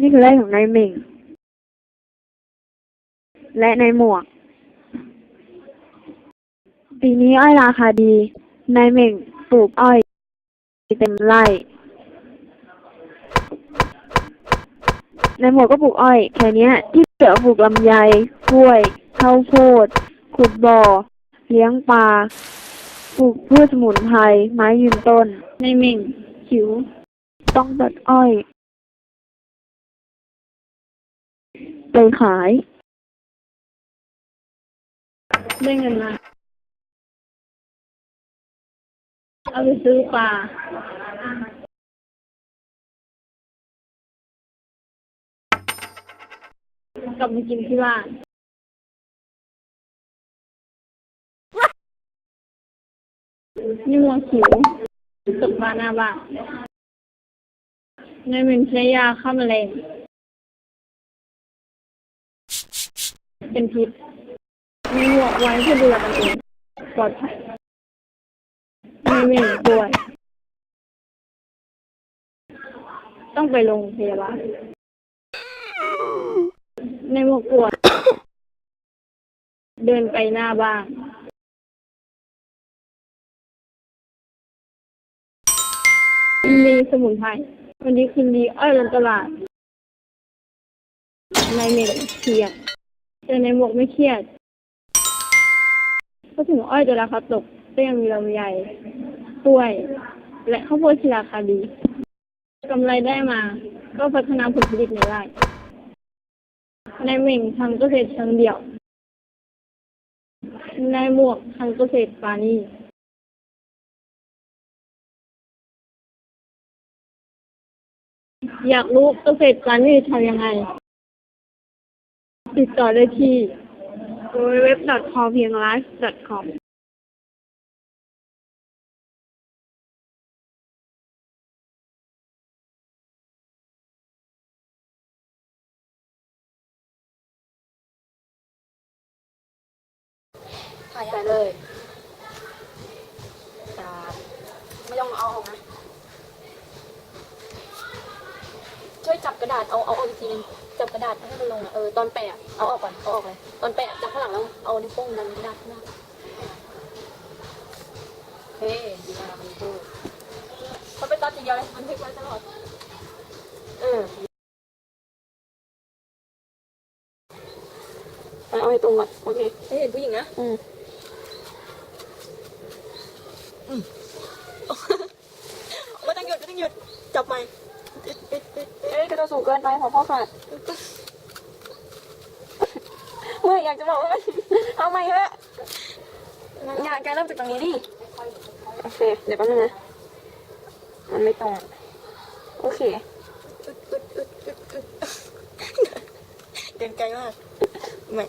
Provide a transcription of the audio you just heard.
นี่คือไร่ของนายเหม่ง และนายหมวก ปีนี้อ้อยราคาดี นายเหม่งปลูกอ้อยเต็มไร่ นายหมวกก็ปลูกอ้อยแค่เนี้ยที่เหลือปลูกลำไยกล้วยข้าวโพด ขุดบ่อ เลี้ยงปลา ปลูกพืชสมุนไพร ไม้ยืนต้นนายเหม่งหิว ต้องตัดอ้อย ไปขาย ได้เงินมา เอาไปซื้อปลา กลับมากินที่บ้าน นี่มัวขิวตกมาหน้าบ้านนายเป็นใช้ยาฆ่าแมลง เป็นพิษมีหมวกไว้เพื่อดูแลตัวเองปลอดภัยไม่เหม็นป่วย ต้องไปโรงพยาบาลในหมวกปวด เดินไปหน้าบ้านมีสมุนไพรวันนี้คืนดีอ้อยลงตลาดในเมนเครียด แต่ในหมวกไม่เครียดก็ถึงอ้อยจะราคาตกก็ยังมีลำไยกล้วย และข้าวโพดที่ราคาดีกำไรได้มา ก็พัฒนาผลผลิตในไร่ในเหม่งทำเกษตรเชิงเดี่ยว ในหมวกทำเกษตรปานีอยากรู้เกษตรปานีทำยังไง ติดต่อได้ที่ www. พอเพียงไลฟ์ .com ใส่เลยจับไม่ต้องเอาออกนะ ช่วยจับกระดาษเอาเอาเอาอีกทีนึงจับกระดาษให้มันลงอะเออตอนแปะอะเอาออกก่อนเอาออกเลยตอนแปะจับข้างหลังแล้วเอานิ้วโป้งดันกระดาษข้างหน้าโอเคดีมากมันพูดเขาไปตัดทีเดียวเลยมันพลิกไว้ตลอดเออเอาเอาให้ตรงก่อนโอเคให้เห็นผู้หญิงนะอืมไม่ต้องหยุดไม่ต้องหยุดจับใหม่ เอ้ยกระโดดสูงเกินไปของพ่อขาดเมื่ออยากจะบอกว่าเอาใหม่เถอะอยากแกเริ่มจากตรงนี้ดิโอเค เดี๋ยวแป๊บนึงนะ มันไม่ตรง โอเคเดินไกลมากไม่